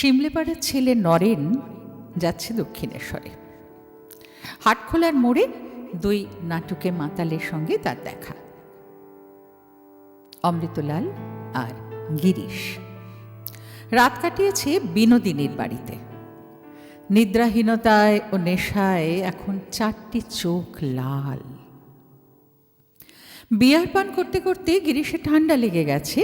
শিমলেপাড়ার ছেলে নরেন যাচ্ছে দক্ষিণেশ্বরে। হাটখোলার মোড়ে দুই নাটুকে মাতালের সঙ্গে তার দেখা। অমৃতলাল আর গিরিশ। রাত কাটিয়েছে বিনোদিনীর বাড়িতে। নিদ্রাহীনতায় ও নেশায় এখন চারটি চোখ লাল। বিয়ার পান করতে করতে গিরিশে ঠান্ডা লেগে গেছে,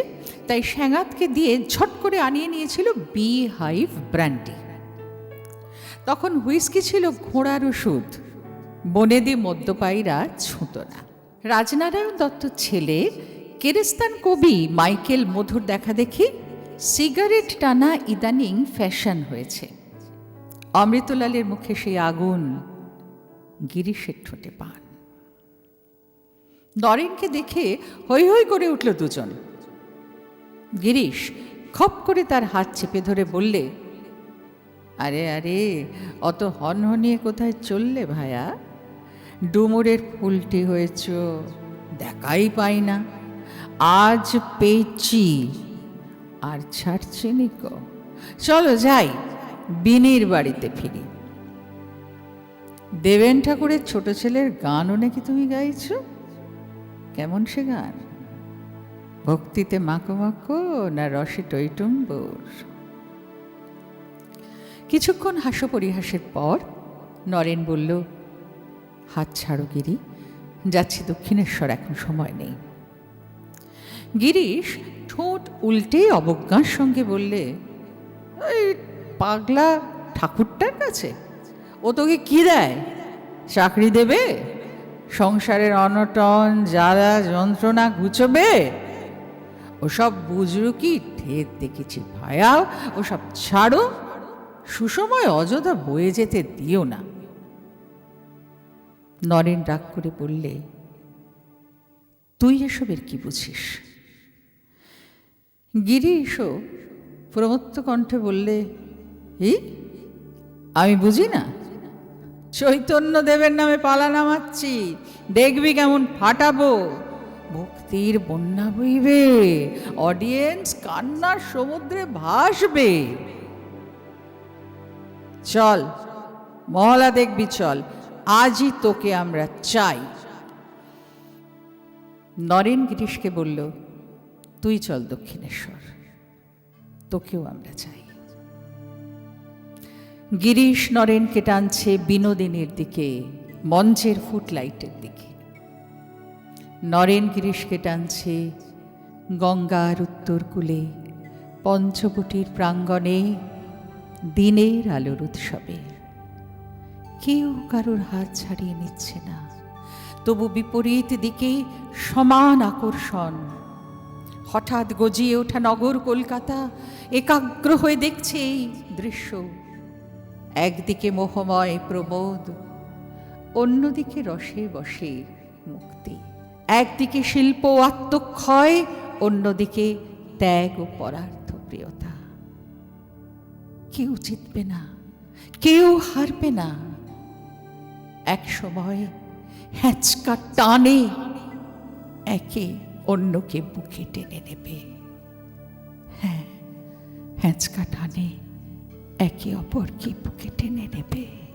তাই স্যাঙাতকে দিয়ে ঝট করে আনিয়ে নিয়েছিল বি হাইভ ব্র্যান্ডি তখন হুইস্কি ছিল ঘোড়ার ওষুধ, বনেদি মদ্যপায়ীরা ছুঁত না। রাজনারায়ণ দত্ত ছেলে, কেরেস্তান কবি মাইকেল মধুর দেখা দেখি সিগারেট টানা ইদানিং ফ্যাশন হয়েছে। অমৃতলালের মুখে সেই আগুন গিরিশের ঠোঁটে পান। নরেনকে দেখে হৈ হৈ করে উঠল দুজন। গিরিশ খপ করে তার হাত চেপে ধরে বললে, আরে আরে, অত হনহনিয়ে কোথায় চললে ভায়া? ডুমুরের ফুলটি হয়েছ, দেখাই পাই না। আজ পেয়েছি, আর ছাড়ছে নিকো চলো যাই, বিনির বাড়িতে ফিরি। দেবেন ঠাকুরের ছোট ছেলের গানও নাকি তুমি গাইছো? কেমন সে গান? ভক্তিতে মাকো মাকো না রসে টইটুম্বর কিছুক্ষণ হাস্য পরিহাসের পর নরেন বলল, হাত ছাড়ো গিরি, যাচ্ছি দক্ষিণেশ্বর, এখন সময় নেই। গিরিশ ঠোঁট উল্টে অবজ্ঞার সঙ্গে বললে ওই পাগলা ঠাকুরটার কাছে, ও তোকে কি দেয়? চাকরি দেবে? সংসারের অনটন, জ্বালা, যন্ত্রণা ঘুচবে ওসব বুঝলো কি ঢের দেখেছি ভায়া ওসব ছাড়ো, সুসময় অযথা বয়ে যেতে দিও না। নরেন রাগ করে বললে, তুই এসবের কি বুঝিস? গিরি এসো, প্রমত্ত কণ্ঠে বললে এই আমি বুঝি না? চৈতন্য দেবের নামে পালা নামাচ্ছি। দেখবি কেমন ফাটাবো। ভক্তির বন্যা বইবে অডিয়েন্স কান্নার সমুদ্রে ভাসবে। চল, মহলা দেখবি, চল। আজই তোকে আমরা চাই। নরেন গিরিশকে বলল, তুই চল দক্ষিণেশ্বর, তোকেও আমরা চাই। গিরিশ নরেনকে টানছে বিনোদিনীর দিকে, মঞ্চের ফুটলাইটের দিকে। নরেন গিরিশকে টানছে গঙ্গার উত্তর কূলে পঞ্চবটির প্রাঙ্গণে, দিনের আলোর উৎসবে। কেউ কারোর হাত ছাড়িয়ে নিচ্ছে না, তবু বিপরীত দিকে সমান আকর্ষণ। হঠাৎ গজিয়ে ওঠা নগর কলকাতা, একাগ্র হয়ে দেখছে এই দৃশ্য। একদিকে মোহময় প্রবোধ অন্যদিকে রসে বসে মুক্তি। একদিকে শিল্প আত্মক্ষয়, অন্যদিকে ত্যাগ ও পরার্থ প্রিয়তা। কেউ জিতবে না, কেউ হারবে না। এক সময় হ্যাঁচকা টানে, একে অন্যকে বুকে টেনে নেবে। হ্যাঁ হ্যাঁচকা টানে। একে অপরকে বুকে টেনে নেবে।